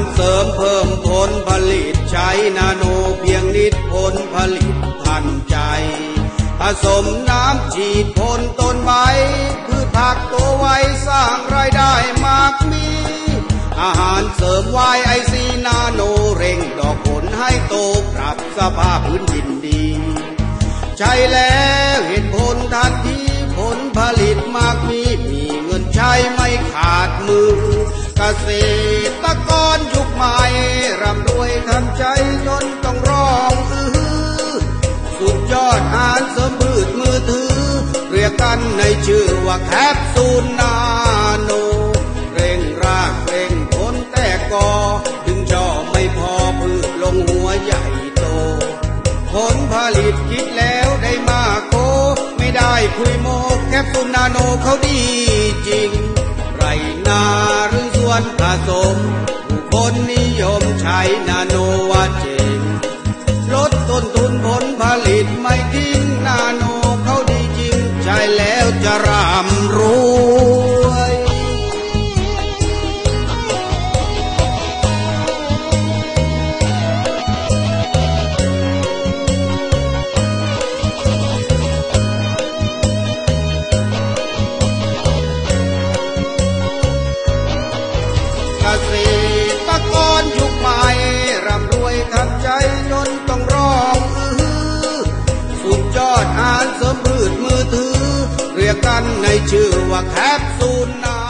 ารเสริมเพิ่มผลผลิตใช้นาโนเพียงนิดผลผลิตทันใจ ผสมน้ำฉีดพ่นต้นไม้พืชผักตัวไว้สร้างรายได้มากมี อาหารเสริมไวไอซีนาโนเร่งดอกผลให้โตปรับสภาพพื้นดินดี ใช่แล้วเห็นผลทันทีผลผลิตมากมีมีเงินใช้ไม่ขาดมือเกษตรารเสริมพืชมือถือ เรียกกันในชื่อว่าแคปซูลนาโน เร่งรากเร่งผลแต่กอดึงช่อไม่พอพืชลงหัวใหญ่โต ผลผลิตคิดแล้วได้มากโก ไม่ได้คุยโมกแคปซูลนาโนเขาดีจริง ไรนาหรือส่วนผสมผู้คนนิยมใช้นาโนว่าจ ตไม่ทิ้งนาโนเขาดีจริงใช่แล้วจะร่ำรวยเกษ มือถือ เรียกกันในชื่อว่าแคปซูลนา